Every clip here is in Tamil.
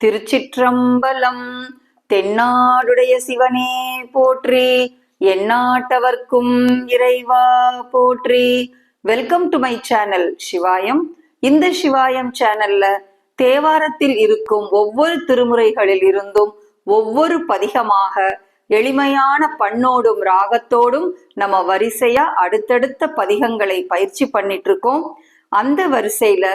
திருச்சிற்றம்பலம் தென்னாடுடைய சிவனே போற்றி எந்நாட்டவர்க்கும் இறைவா போற்றி. Welcome to my channel Sivayam இந்த சிவாயம் சேனல்ல தேவாரத்தில் இருக்கும் ஒவ்வொரு திருமுறைகளில் இருந்தும் ஒவ்வொரு பதிகமாக எளிமையான பண்ணோடும் ராகத்தோடும் நம்ம வரிசையா அடுத்தடுத்த பதிகங்களை பயிற்சி பண்ணிட்டு இருக்கோம். அந்த வரிசையில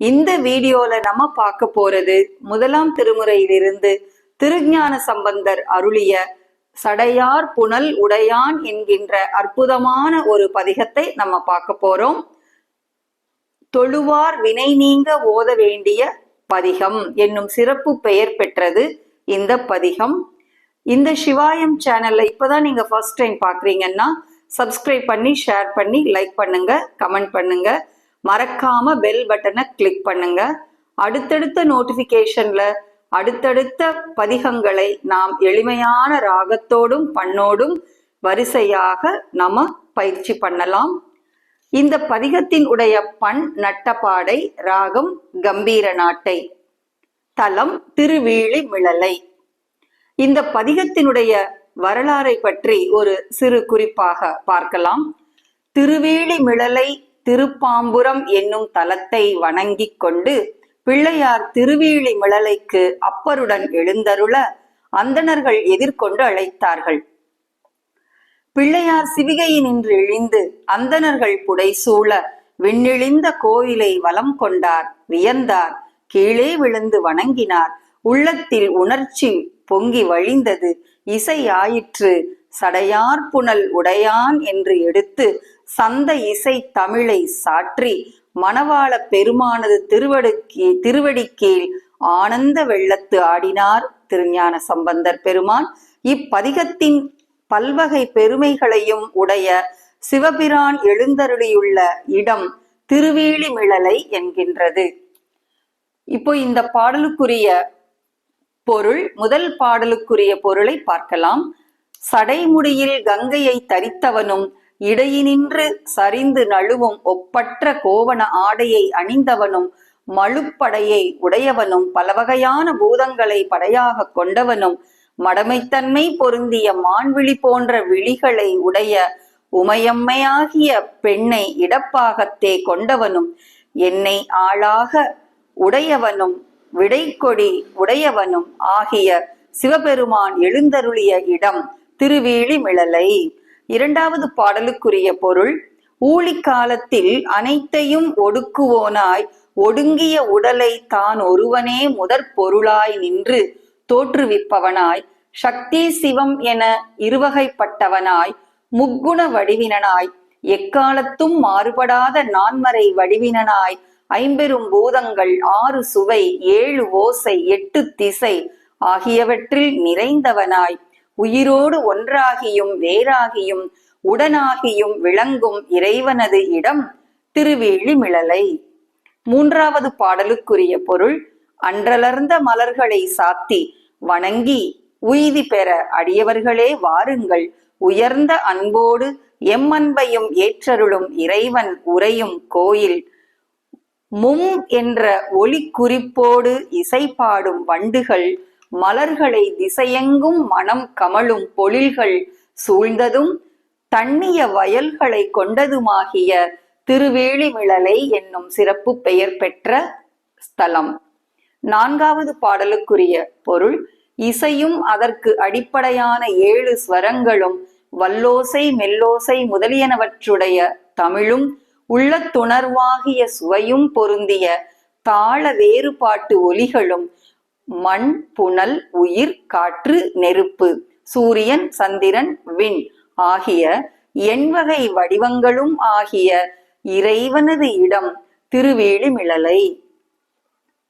இந்த வீடியோல நம்ம பார்க்க போறது முதலாம் திருமுறையிலிருந்து திருஞான சம்பந்தர் அருளிய சடையார் புனல் உடையான் என்கின்ற அற்புதமான ஒரு பதிகத்தை நம்ம பார்க்க போறோம். தொழுவார் வினை நீங்க ஓத வேண்டிய பதிகம் என்னும் சிறப்பு பெயர் பெற்றது இந்த பதிகம். இந்த சிவாயம் சேனல்ல இப்பதான் நீங்க ஃபர்ஸ்ட் டைம் பாக்குறீங்கன்னா சப்ஸ்கிரைப் பண்ணி ஷேர் பண்ணி லைக் பண்ணுங்க கமெண்ட் பண்ணுங்க. மறக்காம பெல் பட்டனை கிளிக் பண்ணுங்க. அடுத்தடுத்த நோட்டிபிகேஷன்ல அடுத்தடுத்த பதிகங்களை நாம் எளிமையான ராகத்தோடும் பண்ணோடும் வரிசையாக நம்ம பயிற்சி பண்ணலாம். இந்த பதிகத்தின் உடைய பண் நட்டப்பாடை ராகம் கம்பீர நாட்டை தலம் திருவீழி மிளலை இந்த பதிகத்தினுடைய வரலாறை பற்றி ஒரு சிறு குறிப்பாக பார்க்கலாம். திருவேலி மிளலை திருப்பாம்புரம் என்னும் தலத்தை வணங்கிக் கொண்டு பிள்ளையார் திருவீழி மிளலைக்கு அப்பருடன் எழுந்தருள அந்தணர்கள் எதிர்கொண்டு அழைத்தார்கள். பிள்ளையார் சிவிகையினின்று இழிந்து அந்தணர்கள் புடைசூழ விண்ணிழிந்த கோயிலை வலம் கொண்டார் வியந்தார் கீழே விழுந்து வணங்கினார். உள்ளத்தில் உணர்ச்சி பொங்கி வழிந்தது. இசை ஆயிற்று சடையார் புனல் உடையான் என்று எடுத்து சந்த இசை தமிழை சாற்றி மணவாள பெருமானது திருவடுக்கி திருவடிக்கீழ் ஆனந்த வெள்ளத்து ஆடினார் திருஞான சம்பந்தர் பெருமான். இப்பதிகத்தின் பல்வகை பெருமைகளையும் உடைய சிவபிரான் எழுந்தருளியுள்ள இடம் திருவேலிமிழலை என்கின்றது. இப்போ இந்த பாடலுக்குரிய பொருள் முதல் பாடலுக்குரிய பொருளை பார்க்கலாம். சடைமுடியில் கங்கையை தரித்தவனும் இடையினின்று சரிந்து நழுவும் ஒப்பற்ற கோவண ஆடையை அணிந்தவனும் மழுப்படையை உடையவனும் பலவகையான பூதங்களை படையாக கொண்டவனும் மடமைத்தன்மை பொருந்திய மான்விழி போன்ற விழிகளை உடைய உமையம்மையாகிய பெண்ணை இடப்பாகத்தே கொண்டவனும் என்னை ஆளாக உடையவனும் விடைக்கொடி உடையவனும் ஆகிய சிவபெருமான் எழுந்தருளிய இடம் திருவேலிமிழலை இரண்டாவது பாடலுக்குரிய பொருள் ஊழி காலத்தில் அனைத்தையும் ஒடுக்குவோனாய் ஒடுங்கிய உடலை தான் ஒருவனே முதற் பொருளாய் நின்று தோற்றுவிப்பவனாய் சக்தி சிவம் என இருவகைப்பட்டவனாய் முக்குண வடிவினனாய் எக்காலத்தும் மாறுபடாத நான்மறை வடிவினனாய் ஐம்பெரும் பூதங்கள் ஆறு சுவை ஏழு ஓசை எட்டு திசை ஆகியவற்றில் நிறைந்தவனாய். உயிரோடு ஒன்றாகியும் வேறாகியும் உடனாகியும் விளங்கும் இறைவனது இடம் திருவேழிமிழலை மூன்றாவது பாடலுக்குரிய பொருள் அன்றலர்ந்த மலர்களை சாத்தி வணங்கி உய்தி பெற அடியவர்களே வாருங்கள். உயர்ந்த அன்போடு எம்மன்பையும் ஏற்றருளும் இறைவன் உரையும் கோயில். மும் என்ற ஒளி குறிப்போடு இசை பாடும் வண்டுகள் மலர்களை திசையெங்கும் மனம் கமழும் பொழில்கள் சூழ்ந்ததும் தண்ணிய வயல்களை கொண்டதுமாகிய திருவேலிமிழலை என்னும் சிறப்பு பெயர் பெற்ற ஸ்தலம். நான்காவது பாடலுக்குரிய பொருள் இசையும் அதற்கு அடிப்படையான ஏழு ஸ்வரங்களும் வல்லோசை மெல்லோசை முதலியனவற்றுடைய தமிழும் உள்ளத்துணர்வாகிய சுவையும் பொருந்திய தாள வேறுபாட்டு ஒலிகளும் மண் புனல் உயிர் காற்று நெருப்பு. சூரியன் சந்திரன் விண். ஆகிய எண்வகை வடிவங்களும் ஆகிய இறைவனது இடம் திருவேலிமிழலை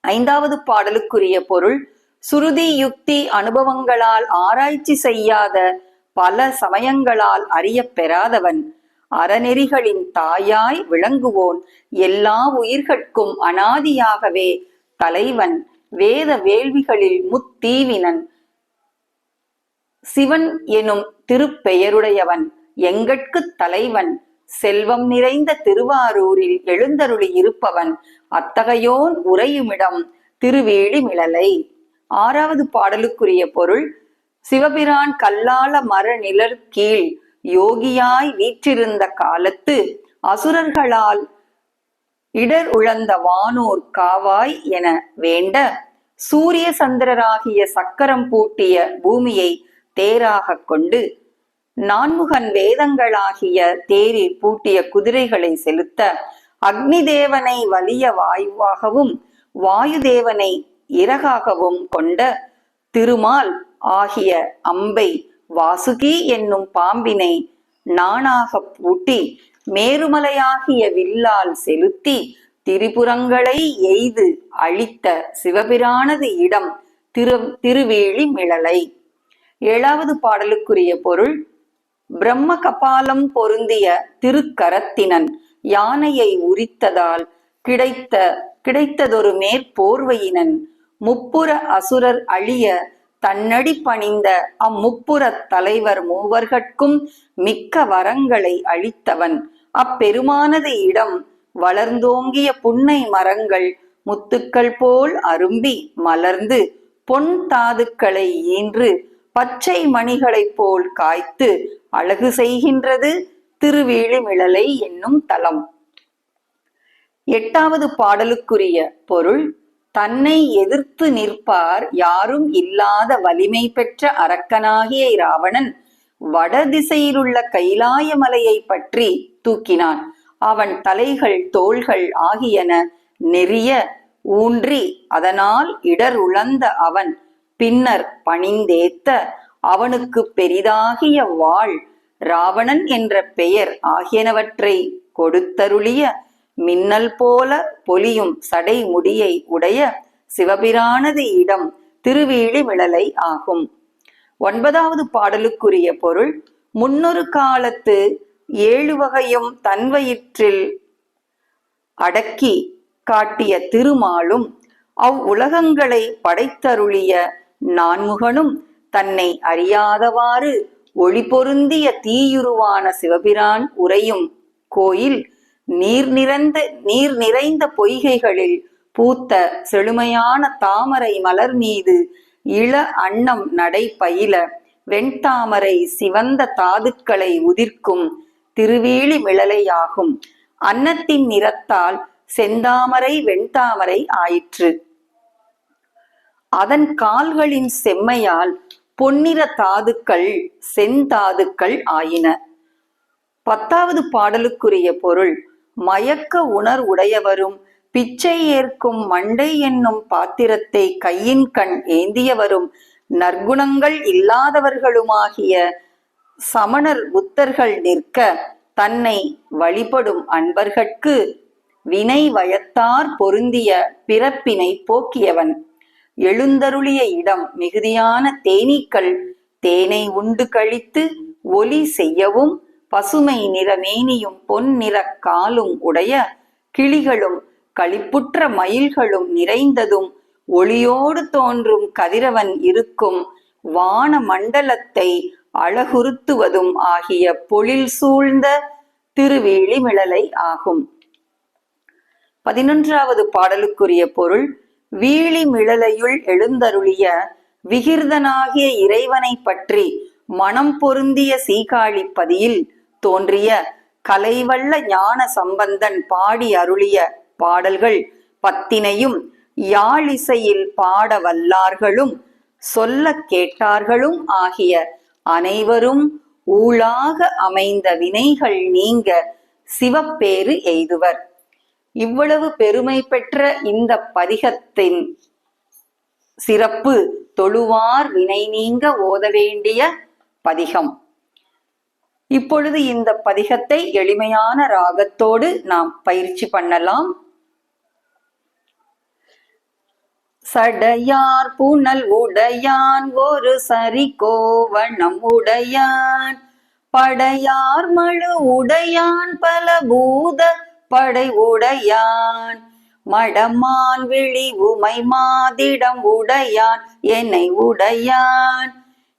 ஐந்தாவது பாடலுக்குரிய பொருள் சுருதி யுக்தி அனுபவங்களால் ஆராய்ச்சி செய்யாத பல சமயங்களால் அறிய பெறாதவன் அறநெறிகளின் தாயாய் விளங்குவோன் எல்லா உயிர்கட்கும் அனாதியாகவே தலைவன். வேத வேள்விகளில் முத்தீவினன். சிவன் எனும் திருப்பெயருடையவன் எங்கட்குத் தலைவன் செல்வம் நிறைந்த திருவாரூரில் எழுந்தருளி இருப்பவன் அத்தகையோன் உறையுமிடம் திருவேலிமிழலை ஆறாவது பாடலுக்குரிய பொருள் சிவபிரான் கல்லால மர நிழற் கீழ் யோகியாய் வீற்றிருந்த காலத்து அசுரர்களால் இடர் உழந்த வானோர் காவாய் என வேண்ட சூரிய சந்திரராகிய சக்கரம் பூட்டிய பூமியை தேராக கொண்டு நான்முகன் வேதங்களாகிய தேரில் பூட்டிய குதிரைகளை செலுத்த அக்னி தேவனை வலிய வாயுவாகவும் வாயுதேவனை இறகாகவும் கொண்ட திருமால் ஆகிய அம்பை வாசுகி என்னும் பாம்பினை நானாக பூட்டி மேருமலையாகிய வில்லால் செலுத்தி திரிபுரங்களை எய்து அழித்த சிவபிரானது இடம் திரு திருவேளி மிளலை. ஏழாவது பாடலுக்குரிய பொருள் பிரம்ம கபாலம் பொருந்திய திருக்கரத்தினன் யானையை உரித்ததால் கிடைத்த கிடைத்ததொரு மேற்போர்வையினன். முப்புற அசுரர் அழிய தன்னடி பணிந்த அம்முப்புறத் தலைவர் மூவர்கட்கும் மிக்க வரங்களை அளித்தவன். அப்பெருமானது இடம் வளர்ந்தோங்கிய புன்னை மரங்கள் முத்துக்கள் போல் அரும்பி மலர்ந்து பொன் தாதுக்களை ஈன்று பச்சை மணிகளைப் போல் காய்த்து அழகு செய்கின்றது திருவேழுமிழலை என்னும் தலம். எட்டாவது பாடலுக்குரிய பொருள் தன்னை எதிர்த்து நிற்பார் யாரும் இல்லாத வலிமை பெற்ற அரக்கனாகிய இராவணன் வடதிசையிலுள்ள கைலாய மலையை பற்றி தூக்கினான். அவன் தலைகள் தோள்கள் ஆகியன நெறிய ஊன்றி அதனால் இடர் உழந்த அவன். பின்னர் பணிந்தேத்த அவனுக்கு பெரிதாகிய வாள் ராவணன் என்ற பெயர் ஆகியனவற்றை கொடுத்தருளிய மின்னல் போல பொலியும் சடை முடியை உடைய சிவபிரானது இடம் திருவேழி மிளலை ஆகும். ஒன்பதாவது பாடலுக்குரிய பொருள் முன்னொரு காலத்து ஏழு வகையும் தன்வயிற்றில் அடக்கி காட்டிய திருமாலும் அவ் உலகங்களை படைத்தருளிய நான்முகனும் தன்னை அறியாதவாறு ஒளி பொருந்திய தீயுருவான சிவபிரான் உறையும் கோயில் நீர் நிறைந்த நீர் நிறைந்த பொய்கைகளில் பூத்த செழுமையான தாமரை மலர் மீது இள அன்னம் நடை பயில வெண்தாமரை சிவந்த தாதுக்களை உதிர்க்கும் திருவேலி மிளலையாகும் அன்னத்தின் நிறத்தால் செந்தாமரை வெண்தாமரை ஆயிற்று. அதன் கால்களின் செம்மையால் பொன்னிற தாதுக்கள் செந்தாதுக்கள் ஆயின. பத்தாவது பாடலுக்குரிய பொருள் மயக்க உணர் உடையவரும் பிச்சை ஏற்கும் மண்டை என்னும் பாத்திரத்தை கையின் கண் ஏந்தியவரும் நற்குணங்கள் இல்லாதவர்களுமாகிய சமணர் புத்தர்கள் நிற்க தன்னை வழிபடும் அன்பர்கட்கு வினை வயத்தார் பொருந்திய பிறப்பினை போக்கியவன். எழுந்தருளிய இடம் மிகுதியான தேனீக்கள் தேனை உண்டு கழித்து ஒலி செய்யவும் பசுமை நிற மேனியும் பொன் நிற காலும் உடைய கிளிகளும் களிப்புற்ற மயில்களும் நிறைந்ததும் ஒளியோடு தோன்றும் கதிரவன் இருக்கும் வான மண்டலத்தை அழகுறுத்துவதும் ஆகிய பொழில் சூழ்ந்த திருவேளிமிழலை ஆகும். பதினொன்றாவது பாடலுக்குரிய பொருள் வீழிமிழலையுள் எழுந்தருளிய விகிர்தனாகிய இறைவனை பற்றி மனம் பொருந்திய சீகாழிப்பதியில் தோன்றிய கலைவல்ல ஞான சம்பந்தன் பாடி அருளிய பாடல்கள் பத்தினையும் யாழிசையில் பாட வல்லார்களும் சொல்ல கேட்டார்களும் ஆகிய அனைவரும் ஊழாக அமைந்த வினைகள் நீங்க சிவப்பேறு எய்துவர். இவ்வளவு பெருமை பெற்ற இந்த பதிகத்தின் சிறப்பு தொழுவார் வினை நீங்க ஓத வேண்டிய பதிகம். இப்பொழுது இந்த பதிகத்தை எளிமையான ராகத்தோடு நாம் பயிற்சி பண்ணலாம். சடையார் புனல் உடையான் ஒரு சரி கோவணம் உடையான். படையார் மழு உடையான் பல பூத படை உடையான். மடமான் விழி உமை மாதிடம் உடையான் என்னை உடையான்.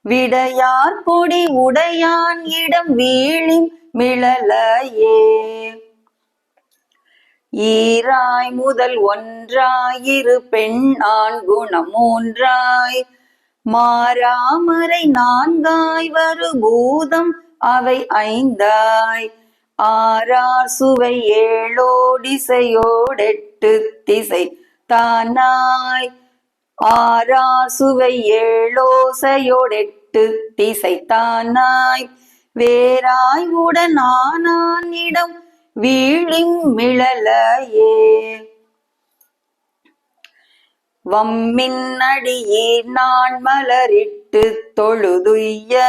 விடையார் பொடி உடையான் இடம் வீழின் மிளலையே ஈராய் முதல் ஒன்றாய் இரு பெண் ஆண் குணம் மூன்றாய். மாறாமரை நான்காய் வரு பூதம் அவை ஐந்தாய். ஆறார் சுவை ஏழோடிசையோடெட்டு திசை தானாய். ஆராசுவை ஏழோசையோடெட்டு திசைத்தானாய். வேறாய் உடனானான் இடம் வீழிங் மிளலையே வம்மின் அடியீர் நான் மலரிட்டு தொழுதுய்ய.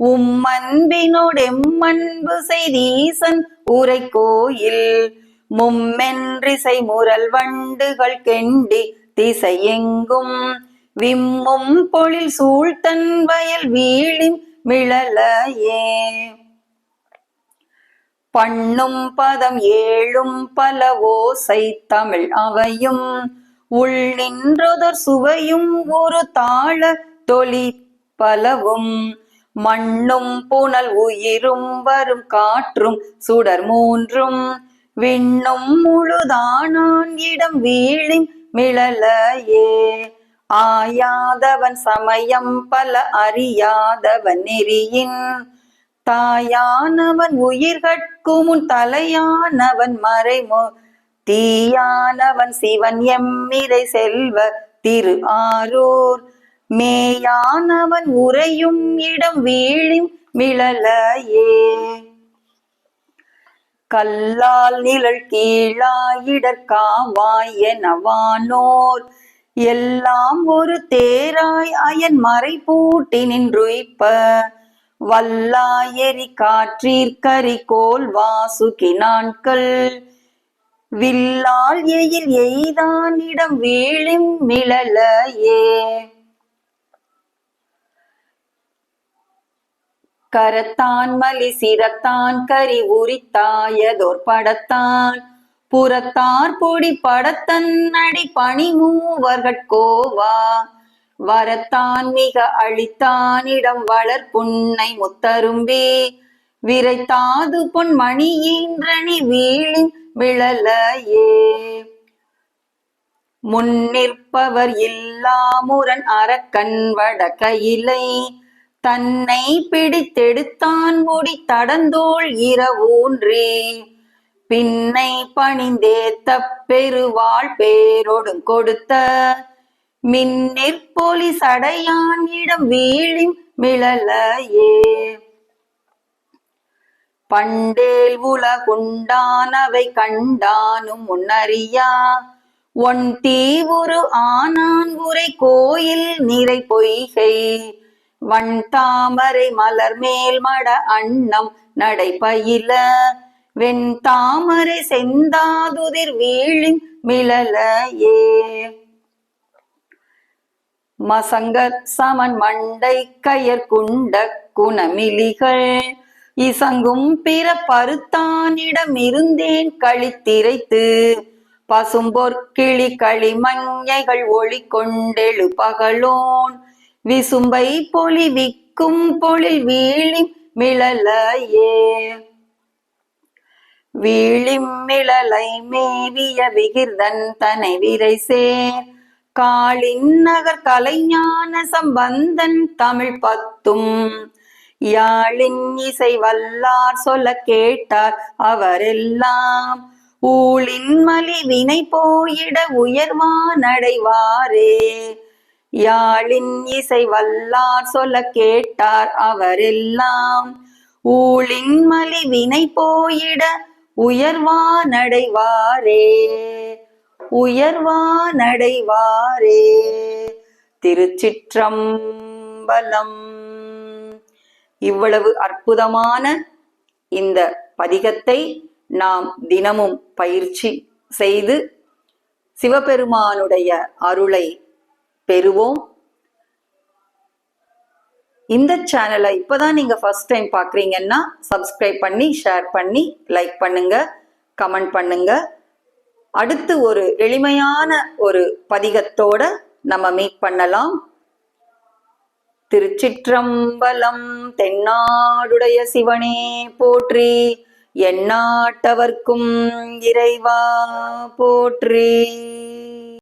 உம்மன்பினோடெம்மன்பு செய்தீசன் உரை கோயில் மும்மென்றிசை முரல் வண்டுகள் கெண்டி திசையெங்கும் விம்மும் பொழில் சூழ்த்தன் வயல் வீழின் மிளலையே பண்ணும் பதம் ஏழும் பல ஓசை தமிழ் அவையும் உள் நின்றதர் சுவையும் ஒரு தாள தொலி பலவும் மண்ணும் புனல் உயிரும் வரும் காற்றும் சுடர் மூன்றும் விண்ணும் முழுதானான் இடம் வீழின் மிளலையே ஆயாதவன் சமயம் பல அறியாதவன் நெறியின் தாயானவன் உயிர்கட்குமுன் தலையானவன் மறைமு தீயானவன் சிவன் எம்மிரை செல்வ திரு ஆரூர். மேயானவன் உறையும் இடம் வீழின் மிளலையே கல்லால் நிழல் கீழாயிடற்காவாய் எனவானோர் எல்லாம் ஒரு தேராய் அயன் மறை பூட்டி நின்றுய்ப்ப. வல்லாயெறி காற்றீர்கரி கோல் வாசுகி நாட்கள் வில்லால் எயில் எய்தானிடம் வீழும் மிளலையே கரத்தான் மலி சிரத்தான் கரி உரித்தாயதோர் படத்தான் புறத்தார் பொடி படத்தன் அடி பணி மூவர்கட்கோவா வரத்தான் மிக அழித்தானிடம் வளர் புன்னை முத்தரும்பே. விரைத்தாது பொன் மணியின்றணி வீழின் விழலையே. முன்னிற்பவர் இல்லாமுரன் அரக்கன் வடக்கையிலை தன்னை பிடித்தெடுத்தான் முடி தடந்தோள் இரவூன்றே. பின்னை பணிந்தேத்த பெருவாள் பேரொடும் கொடுத்த மின்னிற்பொலி சடையான் இடம் வீழின் மிளலையே பண்டேல் உலகுண்டானவை கண்டானும் முன்னறியா. ஒன் தீவுரு ஆனான் உரை கோயில் நிறை பொய்கை. வண் தாமரை மலர் மேல் மட அன்னம் நடைபயில. வெண் தாமரை செந்தாதுதிர் வீழின் மிளலையே. மசங்கர் சமன் மண்டை கயர் குண்ட குணமிலிகள். இசங்கும் பிற பருத்தானிடம் இருந்தேன் கழித்திரைத்து பசும்பொற்கிளி களிமஞ்சைகள் ஒளி கொண்டெழு பகலோன். விசும்பை பொலி விக்கும் பொழில் வீழி மிளலையே. வீழிமிழலை மேவிய விகிர்தன் தனை விரைசே காளின் நகர் கலைஞான சம்பந்தன் தமிழ் பத்தும். யாழின் இசை வல்லார் சொல்ல கேட்டார் அவரெல்லாம். ஊழின் மலி வினை போயிட உயர்வானடைவாரே யாழின் இசை வல்லார் சொல்ல கேட்டார் அவரெல்லாம். ஊழின் மலி வினை போயிட உயர்வா நடைவாரே. திருச்சிற்றம்பலம். இவ்வளவு அற்புதமான இந்த பதிகத்தை நாம் தினமும் பயிற்சி செய்து சிவபெருமானுடைய அருளை பெறுவோம். இந்த சேனலை இப்போதான் நீங்க ஃபர்ஸ்ட் டைம் பாக்குறீங்கன்னா சப்ஸ்கிரைப் பண்ணி ஷேர் பண்ணி லைக் பண்ணுங்க கமெண்ட் பண்ணுங்க. அடுத்து ஒரு எளிமையான ஒரு பதிகத்தோட நம்ம மீட் பண்ணலாம். திருச்சிற்றம்பலம் தென்னாடுடைய சிவனே போற்றி எந்நாட்டவர்க்கும் இறைவா போற்றி.